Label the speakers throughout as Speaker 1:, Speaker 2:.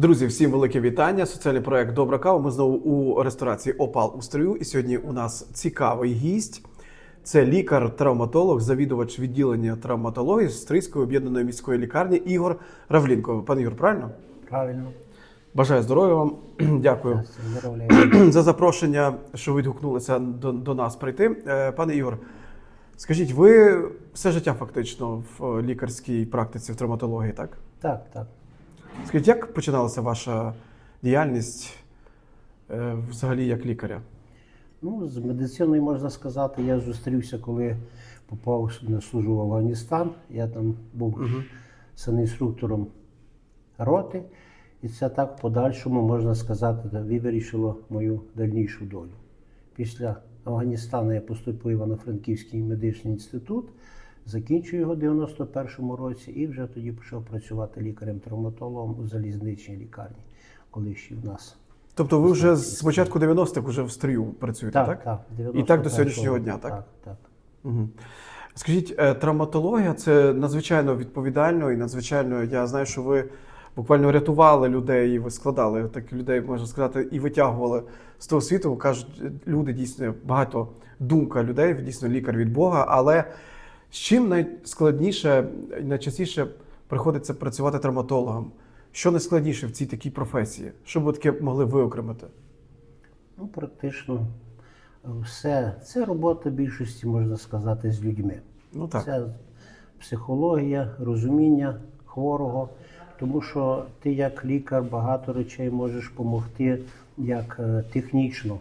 Speaker 1: Друзі, всім велике вітання. Соціальний проект Добра кава. Ми знову у ресторації Опал у Строю. І сьогодні у нас цікавий гість. Це лікар-травматолог, завідувач відділення травматології Стрийської об'єднаної міської лікарні Ігор Равлінко. Пане Ігор, правильно?
Speaker 2: Правильно.
Speaker 1: Бажаю здоров'я вам. Дякую за запрошення, що відгукнулися до, до нас прийти. Е, Пане Ігор, скажіть, ви все життя фактично в лікарській практиці в травматології, так?
Speaker 2: Так, так.
Speaker 1: Скажіть, як починалася ваша діяльність е, взагалі як лікаря?
Speaker 2: Ну, з медициною можна сказати, я зустрівся, коли попав на службу в Афганістан. Я там був санінструктором роти, і це так в подальшому, можна сказати, вирішило мою дальнішу долю. Після Афганістану я поступив в Івано-Франківський медичний інститут, закінчив його в 91-му році і вже тоді почав працювати лікарем-травматологом у залізничній лікарні, коли ще в нас.
Speaker 1: Тобто ви вже з початку 90-х вже в стрію працюєте, так?
Speaker 2: Так, так.
Speaker 1: І так до сьогоднішнього дня, так?
Speaker 2: Так, так.
Speaker 1: Угу. Скажіть, е, травматологія це надзвичайно відповідально і надзвичайно. Я знаю, що ви буквально рятували людей, і ви складали так людей, можна сказати, і витягували з того світу. Кажуть, люди дійсно багато думка людей, дійсно лікар від Бога. Але з чим найскладніше, найчастіше приходиться працювати травматологом? Що найскладніше в цій такій професії? Що б ви таке могли виокремити?
Speaker 2: Ну, практично все. Це робота більшості, можна сказати, з людьми.
Speaker 1: Ну так.
Speaker 2: Це психологія, розуміння хворого, тому що ти як лікар багато речей можеш допомогти як е, технічно.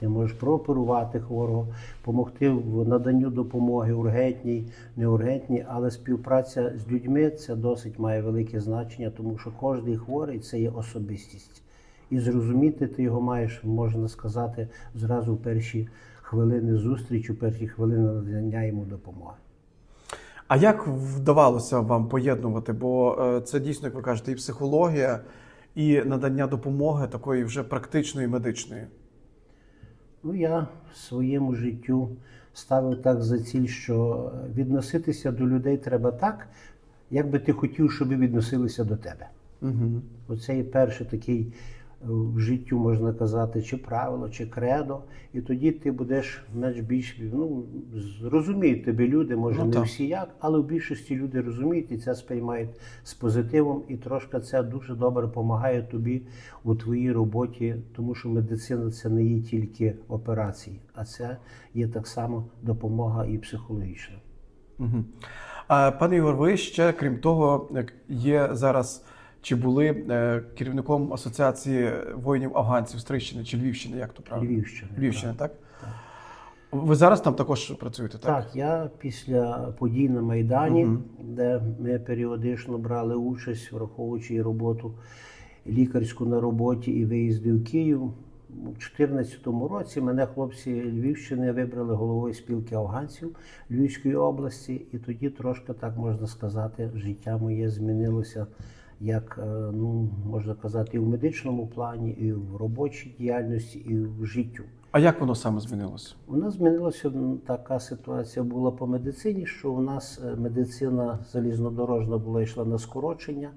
Speaker 2: Ти можеш прооперувати хворого, допомогти в наданню допомоги ургентній, неургентній, але співпраця з людьми це досить має велике значення, тому що кожен хворий це є особистість. І зрозуміти ти його маєш, можна сказати, зразу в перші хвилини зустрічі, перші хвилини надання йому допомоги.
Speaker 1: А як вдавалося вам поєднувати? Бо е, це дійсно, як ви кажете, і психологія, і надання допомоги такої вже практичної медичної.
Speaker 2: Ну, я в своєму життю ставив так за ціль, що відноситися до людей треба так, як би ти хотів, щоб відносилися до тебе.
Speaker 1: Угу.
Speaker 2: Оце і перший такий в життю, можна казати, чи правило, чи кредо. І тоді ти будеш менш більш ну, зрозуміють тебе люди, може
Speaker 1: Ну,
Speaker 2: не
Speaker 1: так.
Speaker 2: всі як, але в більшості люди розуміють і це сприймають з позитивом. І трошки це дуже добре допомагає тобі у твоїй роботі, тому що медицина це не є тільки операції, а це є так само допомога і психологічна.
Speaker 1: Угу. А, пане Ігор, ви ще, крім того, як є зараз чи були е, керівником асоціації воїнів афганців Стрийщини чи Львівщини, як то правильно?
Speaker 2: Львівщина.
Speaker 1: Львівщина, так? Ви зараз там також працюєте, так?
Speaker 2: Так, я після подій на Майдані,
Speaker 1: Мгм.
Speaker 2: де ми періодично брали участь, враховуючи і роботу лікарську на роботі і виїзди в Київ. У 2014 році мене хлопці Львівщини вибрали головою спілки афганців Львівської області, і тоді трошки так можна сказати, життя моє змінилося. Як е, ну можна казати, і в медичному плані, і в робочій діяльності, і в життю.
Speaker 1: А як воно саме змінилося?
Speaker 2: У нас змінилася така ситуація була по медицині, що у нас е, медицина залізнодорожна була йшла на скорочення.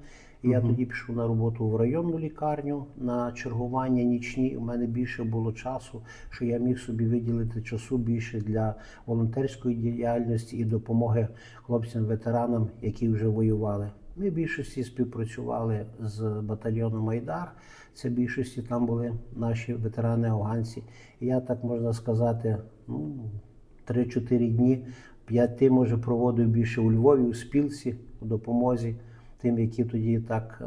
Speaker 2: І я тоді пішов на роботу в районну лікарню на чергування нічні. У мене більше було часу, що я міг собі виділити часу більше для волонтерської діяльності і допомоги хлопцям-ветеранам, які вже воювали. Ми більшості співпрацювали з батальйоном Майдар. Це більшості там були наші ветерани афганці. Я так можна сказати, ну 3-4 дні, 5 ти може проводив більше у Львові, у спілці, у допомозі тим, які тоді так е,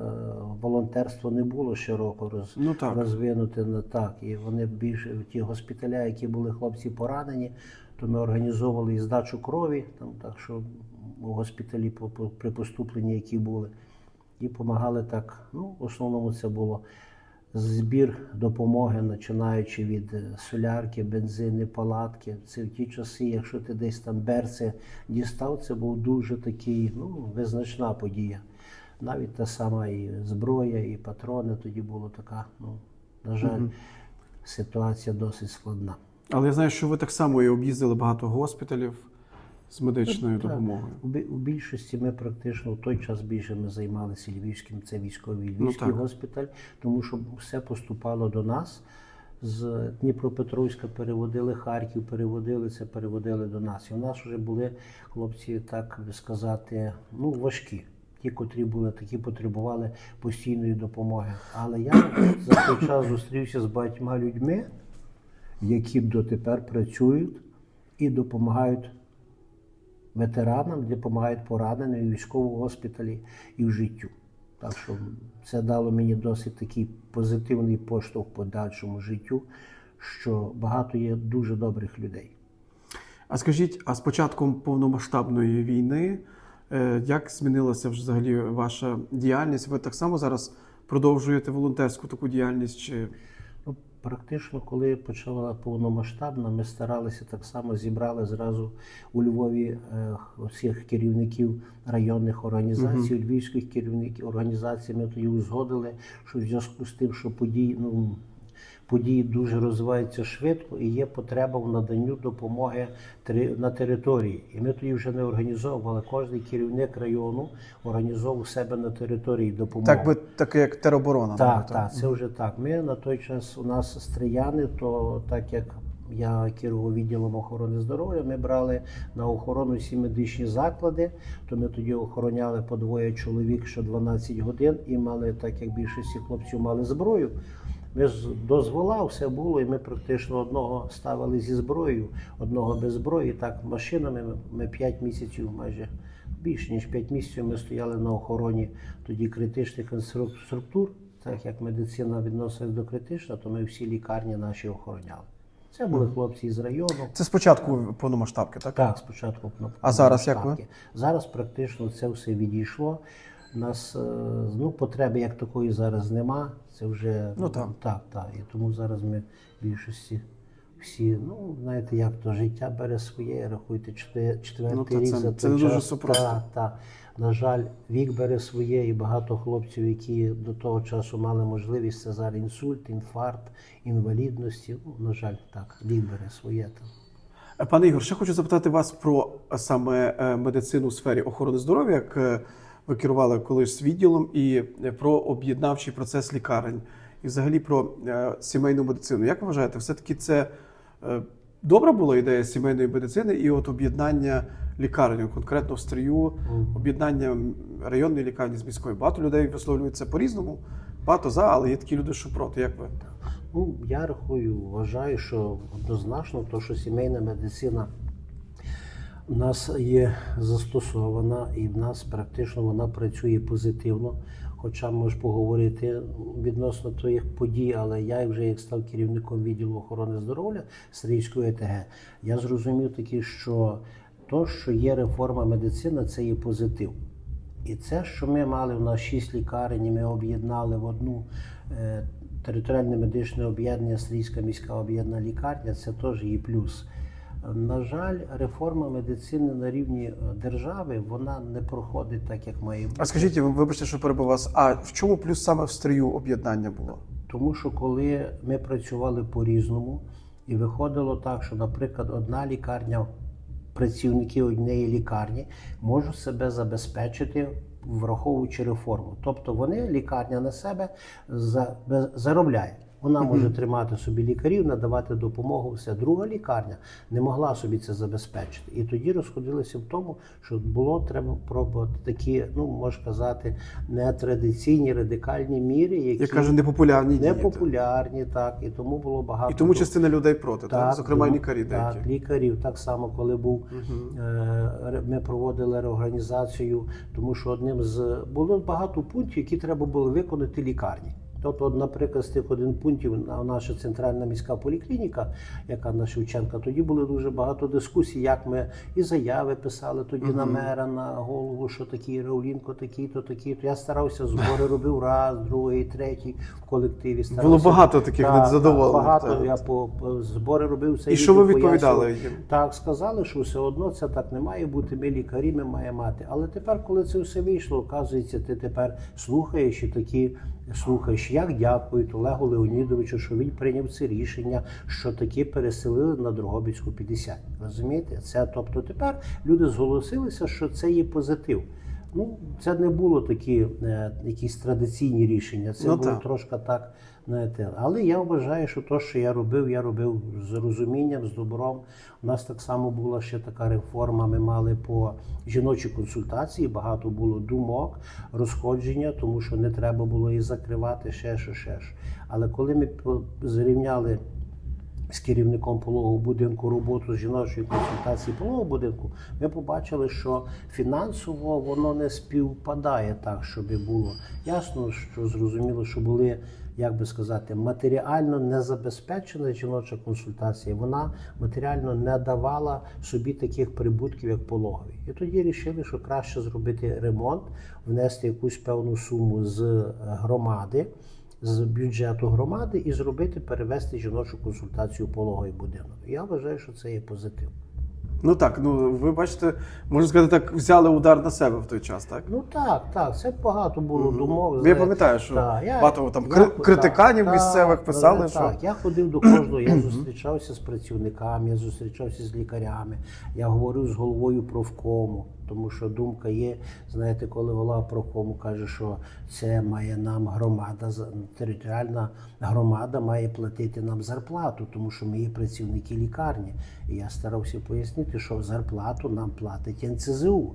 Speaker 2: волонтерство не було широко роз,
Speaker 1: Ну так.
Speaker 2: розвинуте на так. І вони більше ті госпіталя, які були хлопці поранені, то ми організовували і здачу крові, там так що у госпіталі при поступленні, які були, і допомагали так. Ну, в основному це було збір допомоги, починаючи від е, солярки, бензини, палатки. Це в ті часи, якщо ти десь там берце дістав, це був дуже такий, ну, визначна подія. Навіть та сама і зброя, і патрони тоді була така, ну, на жаль, ситуація досить складна.
Speaker 1: Але я знаю, що ви так само і об'їздили багато госпіталів, з медичною
Speaker 2: Так.
Speaker 1: допомогою.
Speaker 2: У У більшості ми практично в той час більше ми займалися Львівським, це військовий
Speaker 1: Ну,
Speaker 2: Львівський
Speaker 1: так.
Speaker 2: госпіталь, тому що все поступало до нас. З Дніпропетровська переводили Харків, переводили це, переводили до нас. І в нас вже були хлопці, так би сказати, ну важкі. Ті, котрі були такі, потребували постійної допомоги. Але я за той час зустрівся з багатьма людьми, які дотепер працюють і допомагають ветеранам, допомагають пораненим і військовому госпіталі і в життю. Так що це дало мені досить такий позитивний поштовх подальшому життю, що багато є дуже добрих людей.
Speaker 1: А скажіть, а з початком повномасштабної війни, е, як змінилася взагалі ваша діяльність? Ви так само зараз продовжуєте волонтерську таку діяльність? Чи
Speaker 2: практично, коли почала повномасштабна, ми старалися так само зібрали зразу у Львові е, всіх керівників районних організацій, львівських керівників організацій. Ми тоді узгодили, що в зв'язку з тим, що події, ну, події дуже розвиваються швидко і є потреба в наданню допомоги на території. І ми тоді вже не організовували. Кожен керівник району організовував себе на території допомогу.
Speaker 1: так би таке, як тероборона?
Speaker 2: Так, так, це вже так. Ми на той час у нас стріяни, то так як я керував відділом охорони здоров'я, ми брали на охорону всі медичні заклади, то ми тоді охороняли по двоє чоловік що 12 годин і мали, так як більшості хлопців мали зброю. Ми з дозвола все було, і ми практично одного ставили зі зброєю, одного без зброї. Так, машинами ми- 5 місяців майже більше ніж 5 місяців ми стояли на охороні тоді критичних структур. Так як медицина відносилась до критичного, то ми всі лікарні наші охороняли. Це були хлопці із району.
Speaker 1: Це спочатку повномасштабки, так?
Speaker 2: Так, спочатку на
Speaker 1: А зараз як ви?
Speaker 2: Зараз практично це все відійшло. У нас е, ну, потреби як такої зараз нема. Це вже
Speaker 1: Ну, так.
Speaker 2: так, так. І тому зараз ми в більшості всі, ну знаєте, як то життя бере своє, рахуйте четвертий
Speaker 1: Ну, та
Speaker 2: рік
Speaker 1: це-
Speaker 2: за
Speaker 1: це
Speaker 2: той
Speaker 1: дуже
Speaker 2: час. Так, так. На жаль, вік бере своє, і багато хлопців, які до того часу мали можливість, це зараз інсульт, інфаркт, інвалідності. Ну, на жаль, так, вік бере своє там.
Speaker 1: Е, Пане Ігор, ще хочу запитати вас про саме е, медицину у сфері охорони здоров'я, як ви керували колись відділом, і е, про об'єднавчий процес лікарень, і взагалі про е, сімейну медицину. Як ви вважаєте, все-таки це е, добра була ідея сімейної медицини і от об'єднання лікарень, конкретно в стрію, об'єднання районної лікарні з міською. Багато людей висловлюються по-різному, багато за, але є такі люди, що проти. Як ви?
Speaker 2: Ну, я рахую, вважаю, що однозначно, то, що сімейна медицина в нас є застосована і в нас практично вона працює позитивно. Хоча можеш поговорити відносно твоїх подій, але я вже як став керівником відділу охорони здоров'я Стрийської ЕТГ, я зрозумів таки, що то, що є реформа медицини, це є позитив. І це, що ми мали в нас шість лікарень, ми об'єднали в одну е, територіальне медичне об'єднання, Стрійська міська об'єднана лікарня, це теж є плюс. На жаль, реформа медицини на рівні е, держави вона не проходить так, як має бути.
Speaker 1: А скажіть, ви- вибачте, що перебив вас. А в чому плюс саме в стрію об'єднання було?
Speaker 2: Тому що коли ми працювали по-різному, і виходило так, що, наприклад, одна лікарня, працівники однієї лікарні можуть себе забезпечити, враховуючи реформу. Тобто вони, лікарня на себе заробляє. Вона може тримати собі лікарів, надавати допомогу. Все друга лікарня не могла собі це забезпечити. І тоді розходилися в тому, що було треба пробувати такі, ну можна казати, нетрадиційні радикальні міри, які
Speaker 1: Я кажу, непопулярні дії.
Speaker 2: непопулярні, так і тому було багато
Speaker 1: І тому частина людей проти, так? зокрема,
Speaker 2: тому-
Speaker 1: лікарі деякі.
Speaker 2: Лікарів так само, коли був е, ми проводили реорганізацію, тому що одним з було багато пунктів, які треба було виконати лікарні. Тобто, наприклад, з тих один пунктів на наша центральна міська поліклініка, яка на Шевченка, тоді було дуже багато дискусій, як ми і заяви писали тоді на мера, на голову, що такий Раулінко, такий, то такий. То я старався збори робив раз, другий, третій в колективі. Старався.
Speaker 1: Було багато таких
Speaker 2: Так,
Speaker 1: незадоволених,
Speaker 2: так, Багато
Speaker 1: так.
Speaker 2: я по, по збори робив все.
Speaker 1: І що ви відповідали їм?
Speaker 2: Так, сказали, що все одно це так не має бути. Ми лікарі, ми маємо мати. Але тепер, коли це все вийшло, оказується, ти тепер слухаєш і такі слухаєш Значить, як дякують Олегу Леонідовичу, що він прийняв це рішення, що таки переселили на Дрогобицьку 50. Розумієте? Це тобто тепер люди зголосилися, що це є позитив. Ну, це не було такі е, якісь традиційні рішення. Це
Speaker 1: Ну,
Speaker 2: було
Speaker 1: так.
Speaker 2: трошки так. Знаєте, але я вважаю, що те, що я робив, я робив з розумінням, з добром. У нас так само була ще така реформа. Ми мали по жіночій консультації, багато було думок, розходження, тому що не треба було її закривати, ще що, ще що. Але коли ми зрівняли з керівником пологового будинку роботу з жіночої консультації пологового будинку, ми побачили, що фінансово воно не співпадає так, щоб було. Ясно, що зрозуміло, що були, як би сказати, матеріально не забезпечена жіноча консультація. Вона матеріально не давала собі таких прибутків, як пологові. І тоді вирішили, що краще зробити ремонт, внести якусь певну суму з громади з бюджету громади і зробити, перевести жіночу консультацію в пологовий будинок. Я вважаю, що це є позитив.
Speaker 1: Ну так, ну ви бачите, можна сказати так, взяли удар на себе в той час, так?
Speaker 2: Ну так, так, це багато було думок.
Speaker 1: Я
Speaker 2: знаєте.
Speaker 1: пам'ятаю, що
Speaker 2: Так, я-
Speaker 1: багато там
Speaker 2: я-
Speaker 1: кри- критиканів
Speaker 2: так,
Speaker 1: місцевих писали,
Speaker 2: так,
Speaker 1: що
Speaker 2: Так, я ходив до кожного, я зустрічався з працівниками, я зустрічався з лікарями, я говорив з головою профкому, тому що думка є, знаєте, коли голова профкому каже, що це має нам громада, за- територіальна громада має платити нам зарплату, тому що ми є працівники лікарні. І я старався пояснити, що зарплату нам платить НЦЗУ.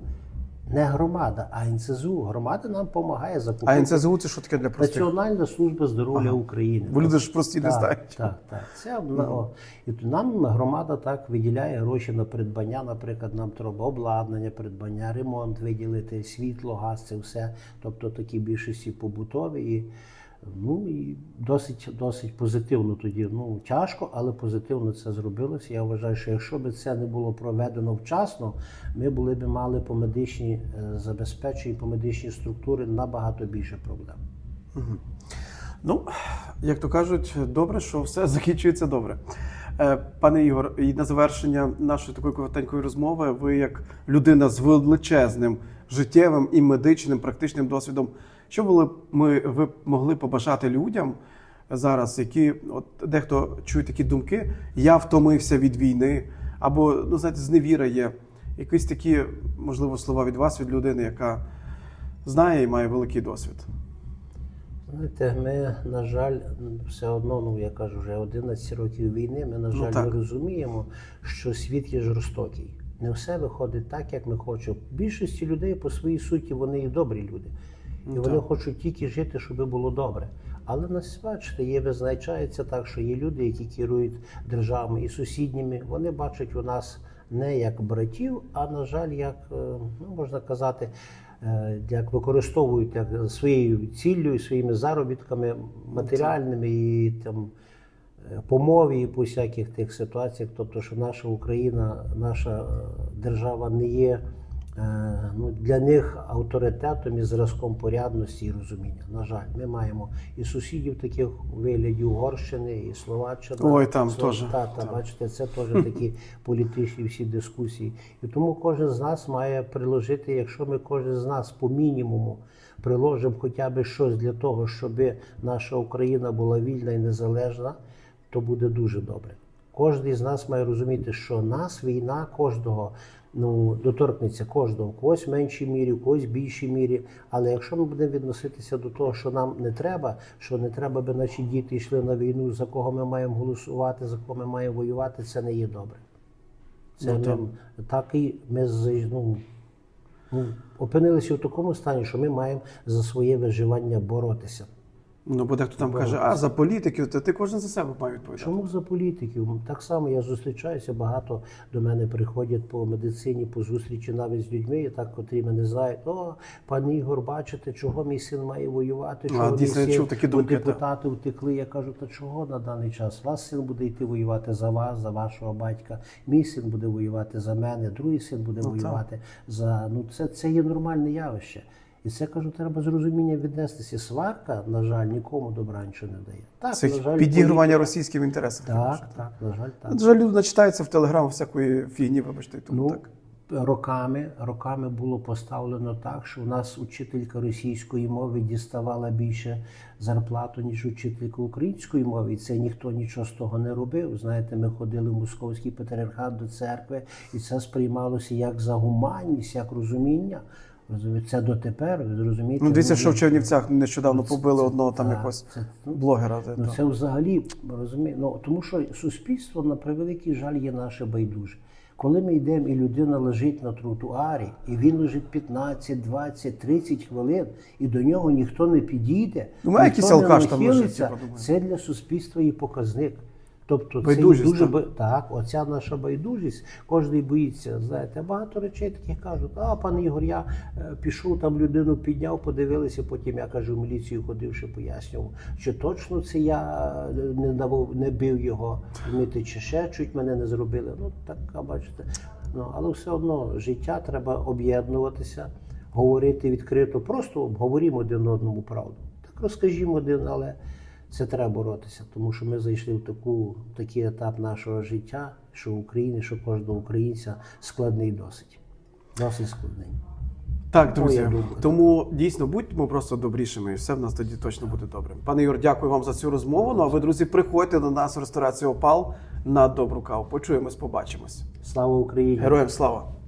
Speaker 2: Не громада, а НЦЗУ. Громада нам допомагає закупити.
Speaker 1: а НЦЗУ це що таке для простих?
Speaker 2: Національна служба здоров'я України.
Speaker 1: Бо люди ж прості не знають.
Speaker 2: Так, так. Це о, і то нам громада так виділяє гроші на придбання. Наприклад, нам треба обладнання, придбання, ремонт виділити, світло, газ, це все. Тобто такі більшості побутові. І, ну і досить, досить позитивно тоді. Ну тяжко, але позитивно це зробилося. Я вважаю, що якщо б це не було проведено вчасно, ми були б мали по медичній е, забезпеченні, по медичній структурі набагато більше проблем.
Speaker 1: Ну, як то кажуть, добре, що все закінчується добре. Е, Пане Ігор, і на завершення нашої такої коротенької розмови, ви як людина з величезним життєвим і медичним практичним досвідом, що були ми ви могли побажати людям зараз, які от дехто чує такі думки, я втомився від війни, або ну знаєте, зневіра є. Якісь такі, можливо, слова від вас, від людини, яка знає і має великий досвід.
Speaker 2: Знаєте, ми, на жаль, все одно, ну я кажу, вже 11 років війни. Ми, на жаль,
Speaker 1: так.
Speaker 2: не розуміємо, що світ є жорстокий. Не все виходить так, як ми хочемо. Більшості людей по своїй суті вони і добрі люди. І вони хочуть тільки жити, щоб було добре. Але нас бачите, є визначається так, що є люди, які керують державами і сусідніми. Вони бачать у нас не як братів, а на жаль, як е, ну можна казати, е, як використовують як своєю ціллю своїми заробітками матеріальними і там е, по мові і по всяких тих ситуаціях. Тобто, що наша Україна, наша держава не є ну, для них авторитетом і зразком порядності і розуміння. На жаль, ми маємо і сусідів таких у вигляді Угорщини, і Словаччина.
Speaker 1: Ой, там теж.
Speaker 2: Та, та, бачите, це теж такі політичні всі дискусії. І тому кожен з нас має приложити, якщо ми кожен з нас по мінімуму приложимо хоча б щось для того, щоб наша Україна була вільна і незалежна, то буде дуже добре. Кожен з нас має розуміти, що нас війна кожного ну, доторкнеться кожного, в когось в меншій мірі, в когось в більшій мірі. Але якщо ми будемо відноситися до того, що нам не треба, що не треба, би наші діти йшли на війну, за кого ми маємо голосувати, за кого ми маємо воювати, це не є добре. Це
Speaker 1: Ну,
Speaker 2: ми,
Speaker 1: так.
Speaker 2: так і ми ну, ну, опинилися в такому стані, що ми маємо за своє виживання боротися.
Speaker 1: Ну, бо дехто там каже, а за політиків, то ти кожен за себе має відповідати.
Speaker 2: Чому за політиків? Так само я зустрічаюся, багато до мене приходять по медицині, по зустрічі навіть з людьми, і так, котрі мене знають. О, пан Ігор, бачите, чого мій син має воювати?
Speaker 1: А,
Speaker 2: Чого мій
Speaker 1: дійсно,
Speaker 2: син,
Speaker 1: чув такі думки,
Speaker 2: депутати втекли. Я кажу, та чого на даний час? Вас син буде йти воювати за вас, за вашого батька. Мій син буде воювати за мене, другий син буде воювати за ну це, це є нормальне явище. І це кажу, треба з розумінням віднестися. Сварка, на жаль, нікому добра нічого не дає. Так,
Speaker 1: Це
Speaker 2: на жаль,
Speaker 1: підігрування російським інтересам.
Speaker 2: так, так, на жаль, так.
Speaker 1: На жаль, люди начитаються в телеграм всякої фігні, вибачте, тому
Speaker 2: Ну,
Speaker 1: так.
Speaker 2: роками, роками було поставлено так, що у нас учителька російської мови діставала більше зарплату, ніж учителька української мови. І це ніхто нічого з того не робив. Знаєте, ми ходили в московський патріархат до церкви, і це сприймалося як за гуманність, як розуміння. Розумієте, це дотепер, ви зрозумієте.
Speaker 1: Ну, дивіться,
Speaker 2: ну,
Speaker 1: що в Чернівцях нещодавно побили одного там якогось
Speaker 2: ну,
Speaker 1: блогера.
Speaker 2: Ну, це взагалі розуміє. Ну тому що суспільство на превеликий жаль є наше байдуже. Коли ми йдемо і людина лежить на тротуарі, і він лежить 15, 20, 30 хвилин, і до нього ніхто не підійде,
Speaker 1: Думаю,
Speaker 2: ніхто
Speaker 1: якийсь
Speaker 2: не
Speaker 1: алкаш там лежить,
Speaker 2: нахилиться, це для суспільства є показник. Тобто це
Speaker 1: Байдужість,
Speaker 2: є дуже
Speaker 1: так.
Speaker 2: так, оця наша байдужість, кожен боїться. Знаєте, багато речей таких кажуть, а пане Ігор, я е, пішов там людину підняв, подивилися, потім я кажу, в міліцію ходив, ще пояснював, що точно це я е, не давав, не бив його, розумієте, чи ще чуть мене не зробили. Ну так, бачите. Ну, але все одно життя треба об'єднуватися, говорити відкрито, просто обговорімо один одному правду. Так розкажімо один, але це треба боротися, тому що ми зайшли в таку такий етап нашого життя, що в Україні, що кожного українця складний досить. Досить складний.
Speaker 1: Так, друзі. Тому дійсно будьмо просто добрішими, і все в нас тоді точно буде добре. Пане Юр, дякую вам за цю розмову. Ну а ви, друзі, приходьте до нас в ресторацію Опал на добру каву. Почуємось, побачимось.
Speaker 2: Слава Україні!
Speaker 1: Героям слава!